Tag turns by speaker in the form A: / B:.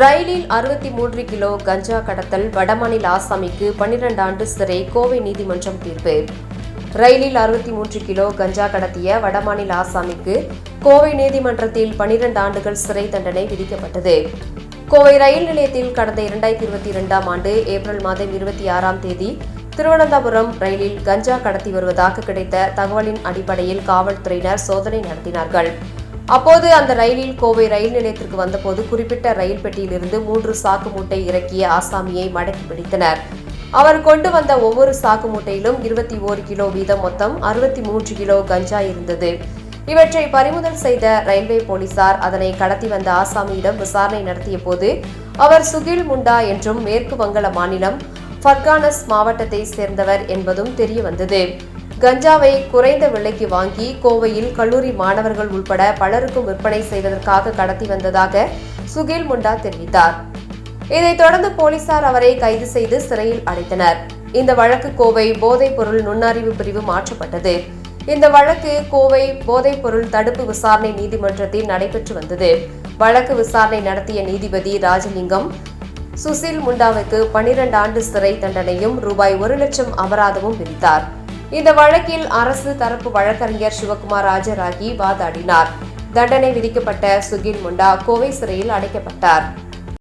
A: ரயிலில் அறுபத்தி மூன்று கிலோ கஞ்சா கடத்தல் வடமாநில ஆசாமிக்கு பன்னிரண்டு ஆண்டு சிறை கோவை நீதிமன்றம் தீர்ப்பு. ரயிலில் அறுபத்தி மூன்று கிலோ கஞ்சா கடத்திய வடமாநில ஆசாமிக்கு கோவை நீதிமன்றத்தில் பனிரெண்டு ஆண்டுகள் சிறை தண்டனை விதிக்கப்பட்டது. கோவை ரயில் நிலையத்தில் கடந்த இரண்டாயிரத்தி இருபத்தி இரண்டாம் ஆண்டு ஏப்ரல் மாதம் இருபத்தி ஆறாம் தேதி திருவனந்தபுரம் ரயிலில் கஞ்சா கடத்தி வருவதாக கிடைத்த தகவலின் அடிப்படையில் காவல்துறையினர் சோதனை நடத்தினார்கள். அப்போது அந்த ரயிலில் கோவை ரயில் நிலையத்திற்கு வந்தபோது குறிப்பிட்ட ரயில் பெட்டியிலிருந்து மூன்று சாக்கு மூட்டை இறக்கிய ஆசாமியை மடக்கி பிடித்தனர். அவர் கொண்டு வந்த ஒவ்வொரு சாக்கு மூட்டையிலும் இருபத்தி ஓரு கிலோ வீதம் மொத்தம் அறுபத்தி மூன்று கிலோ கஞ்சா இருந்தது. இவற்றை பறிமுதல் செய்த ரயில்வே போலீசார் அதனை கடத்தி வந்த ஆசாமியிடம் விசாரணை நடத்திய போது அவர் சுகில் முண்டா என்றும் மேற்கு வங்கள மாநிலம் ஃபர்கானஸ் மாவட்டத்தை சேர்ந்தவர் என்பதும் தெரிய வந்தது. கஞ்சாவை குறைந்த விலைக்கு வாங்கி கோவையில் கல்லூரி மாணவர்கள் உள்பட பலருக்கும் விற்பனை செய்வதற்காக கடத்தி வந்ததாக சுகில் முண்டா தெரிவித்தார். இதைத் தொடர்ந்து போலீசார் அவரை கைது செய்து சிறையில் அடைத்தனர். இந்த வழக்கு கோவை போதைப் பொருள் நுண்ணறிவு பிரிவு மாற்றப்பட்டது. இந்த வழக்கு கோவை போதைப்பொருள் தடுப்பு விசாரணை நீதிமன்றத்தில் நடைபெற்று வந்தது. வழக்கு விசாரணை நடத்திய நீதிபதி ராஜலிங்கம் சுசில் முண்டாவுக்கு பனிரெண்டு ஆண்டு சிறை தண்டனையும் ரூபாய் ஒரு லட்சம் அபராதமும் விதித்தார். இந்த வழக்கில் அரசு தரப்பு வழக்கறிஞர் சிவகுமார் ஆஜராகி வாதாடினார். தண்டனை விதிக்கப்பட்ட சுகில் முண்டா கோவை சிறையில் அடைக்கப்பட்டார்.